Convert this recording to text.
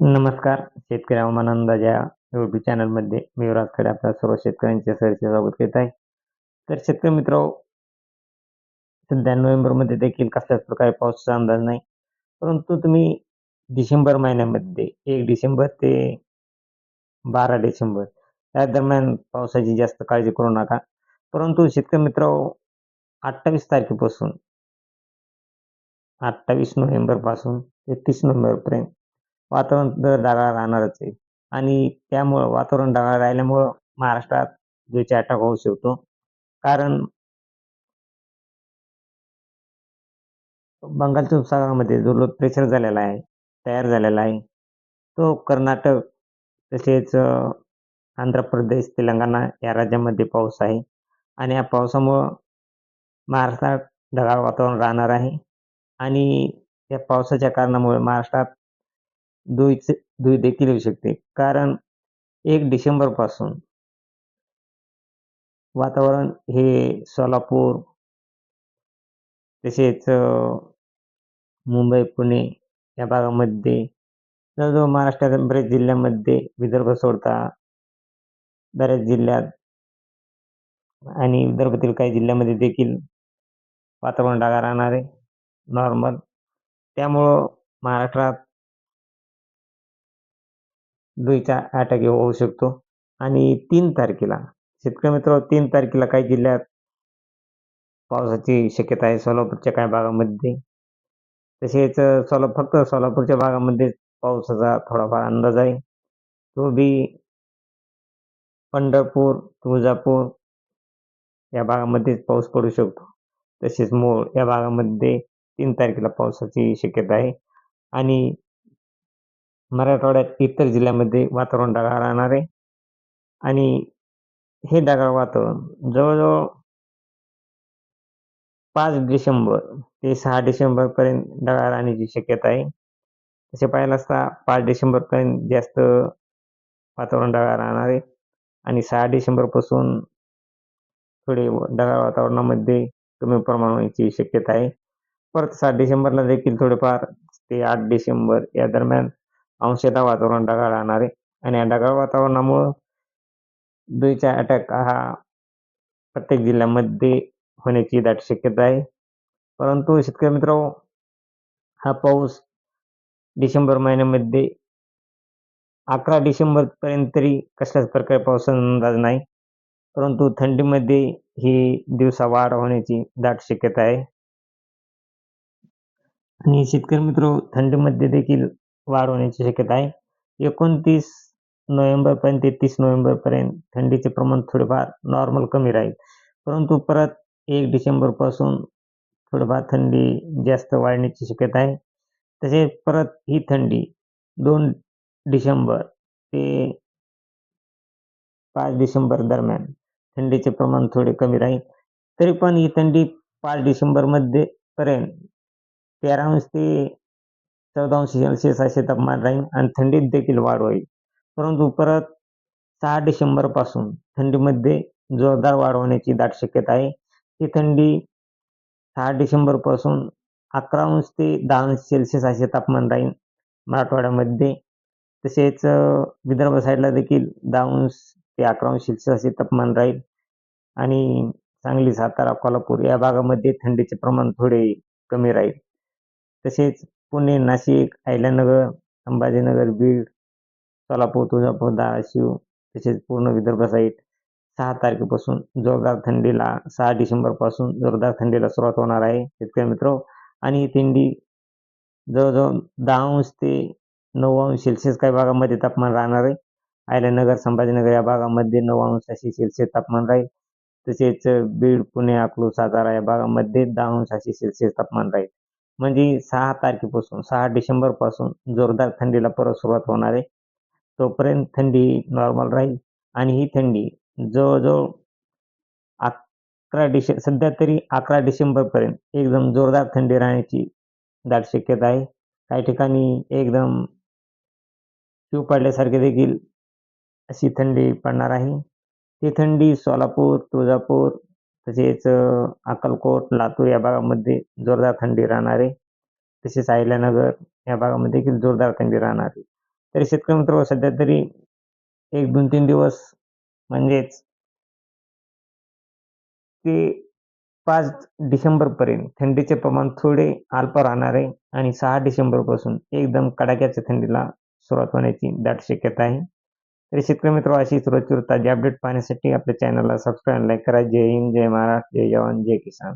नमस्कार. शेतकरी हवामान अंदाज या युट्यूब चॅनलमध्ये मी युवराज खडे आपल्या सर्व शेतकऱ्यांचे सरचे स्वागत करीत आहे. तर शेतकरी मित्र सध्या नोव्हेंबरमध्ये देखील कसल्याच प्रकारे पावसाचा अंदाज नाही. परंतु तुम्ही डिसेंबर महिन्यामध्ये एक डिसेंबर ते बारा डिसेंबर या दरम्यान पावसाची जास्त काळजी करू नका. परंतु शेतकरी मित्र अठ्ठावीस तारखेपासून अठ्ठावीस नोव्हेंबरपासून ते तीस नोव्हेंबरपर्यंत वातावरण दर ढगाळ राहणारच आहे. आणि त्यामुळं वातावरण ढगाळ राहिल्यामुळं महाराष्ट्रात धुळीचा अटॅक होऊ शकतो कारण बंगालच्या उपसागरामध्ये जो लो प्रेशर झालेला आहे तयार झालेला आहे तो कर्नाटक तसेच आंध्र प्रदेश तेलंगणा या राज्यामध्ये पाऊस आहे. आणि या पावसामुळं महाराष्ट्रात ढगाळ वातावरण राहणार आहे. आणि या पावसाच्या कारणामुळे महाराष्ट्रात धुळीचे धुळी देखील येऊ शकते. कारण एक डिसेंबरपासून वातावरण हे सोलापूर तसेच मुंबई पुणे या भागामध्ये जवळजवळ महाराष्ट्रातील बरेच जिल्ह्यामध्ये विदर्भ सोडता बऱ्याच जिल्ह्यात आणि विदर्भातील काही जिल्ह्यामध्ये देखील वातावरण ढगाळ राहणार आहे नॉर्मल त्यामुळं महाराष्ट्रात धुळीचा अटॅक होऊ शकतो. आणि तीन तारखेला शेतकरी मित्र तीन तारखेला काही जिल्ह्यात पावसाची शक्यता आहे सोलापूरच्या काही भागामध्ये. तसेच सोला फक्त सोलापूरच्या भागामध्ये पावसाचा थोडाफार अंदाज आहे. तो बी पंढरपूर तुळजापूर या भागामध्येच पाऊस पडू शकतो. तसेच मोळ या भागामध्ये तीन तारखेला पावसाची शक्यता आहे. आणि मराठवाड्यात इतर जिल्ह्यामध्ये वातावरण ढगाळ राहणार आहे. आणि हे ढगाळ वातावरण जवळजवळ पाच डिसेंबर ते सहा डिसेंबरपर्यंत ढगाळ राहण्याची शक्यता आहे. तसे पाहिलं असता पाच डिसेंबरपर्यंत जास्त वातावरण ढगाळ राहणार आहे. आणि सहा डिसेंबरपासून थोडे ढगाळ वातावरणामध्ये कमी प्रमाण होण्याची शक्यता आहे. परत सात डिसेंबरला देखील थोडेफार ते आठ डिसेंबर या दरम्यान अंशतः वातावरण ढगाळ राहणार आहे आणि या ढगाळ वातावरणामुळं धुळीचा अटॅक हा प्रत्येक जिल्ह्यामध्ये होण्याची दाट शक्यता आहे. परंतु शेतकरी मित्र हा पाऊस डिसेंबर महिन्यामध्ये अकरा डिसेंबरपर्यंत तरी कसल्याच प्रकारे पावसाचा अंदाज नाही. परंतु थंडीमध्ये ही दिवसा वाढ होण्याची दाट शक्यता आहे. आणि शेतकरी मित्र थंडीमध्ये देखील वाढ होण्याची शक्यता आहे. एकोणतीस नोव्हेंबरपर्यंत ते तीस नोव्हेंबरपर्यंत थंडीचे प्रमाण थोडेफार नॉर्मल कमी राहील. परंतु परत एक डिसेंबरपासून थोडंफार थंडी जास्त वाढण्याची शक्यता आहे. तसेच परत ही थंडी दोन डिसेंबर ते पाच डिसेंबर दरम्यान थंडीचे प्रमाण थोडे कमी राहील. तरी पण ही थंडी पाच डिसेंबरमध्ये पर्यंत तेरा अंश ते चौदा सेल्सिअस असे तापमान राहील आणि थंडीत देखील वाढ होईल. परंतु परत सहा डिसेंबरपासून थंडीमध्ये जोरदार वाढ होण्याची दाट शक्यता आहे. ही थंडी सहा डिसेंबरपासून अकरा अंश ते दहा अंश सेल्सिअस असे तापमान राहील मराठवाड्यामध्ये. तसेच विदर्भ साईडला देखील दहा अंश ते अकरा अंश सेल्सिअस असे तापमान राहील. आणि सांगली सातारा कोल्हापूर या भागामध्ये थंडीचे प्रमाण थोडे कमी राहील. तसेच पुणे नाशिक अहिल्यानगर संभाजीनगर बीड सोलापूर तुळजापूर धाराशिव तसेच पूर्ण विदर्भ साईड सहा तारखेपासून जोरदार थंडीला सहा डिसेंबरपासून जोरदार थंडीला सुरुवात होणार आहे. शेतकरी मित्र आणि ही थंडी जवळजवळ दहा अंश ते नऊ अंश सेल्सिअस काही भागामध्ये तापमान राहणार आहे. अहिल्यानगर संभाजीनगर या भागामध्ये नऊ अंश अशी सेल्सिअस तापमान राहील. तसेच बीड पुणे अकलूज सातारा या भागामध्ये दहा अंशाशी सेल्सिअस तापमान राहील. म्हणजे सहा तारखेपासून सहा डिसेंबरपासून जोरदार थंडीला परत सुरुवात होणार आहे. तोपर्यंत थंडी नॉर्मल राहील आणि ही थंडी जवळजवळ अकरा डिसे सध्या तरी अकरा डिसेंबरपर्यंत एकदम जोरदार थंडी राहण्याची दाट शक्यता आहे. काही ठिकाणी एकदम शिव पडल्यासारखे देखील अशी थंडी पडणार आहे. ही थंडी सोलापूर तुळजापूर तसेच अक्कलकोट लातूर या भागामध्ये जोरदार थंडी राहणार. आहे तसेच अहिल्यानगर या भागामध्ये देखील जोरदार थंडी राहणार. आहे तरी शेतकरी मित्र सध्या तरी एक दोन तीन दिवस म्हणजेच ते पाच डिसेंबरपर्यंत थंडीचे प्रमाण थोडे अल्प राहणार आहे आणि सहा डिसेंबरपासून एकदम कडाक्याच्या थंडीला सुरुवात होण्याची दाट शक्यता आहे. तरी शेतकरी मित्र अशी रोजची ताजी अपडेट पाहण्यासाठी आपल्या चॅनलला सबस्क्राईब लाईक करा. जय हिंद जय महाराष्ट्र जय जवान जय किसान.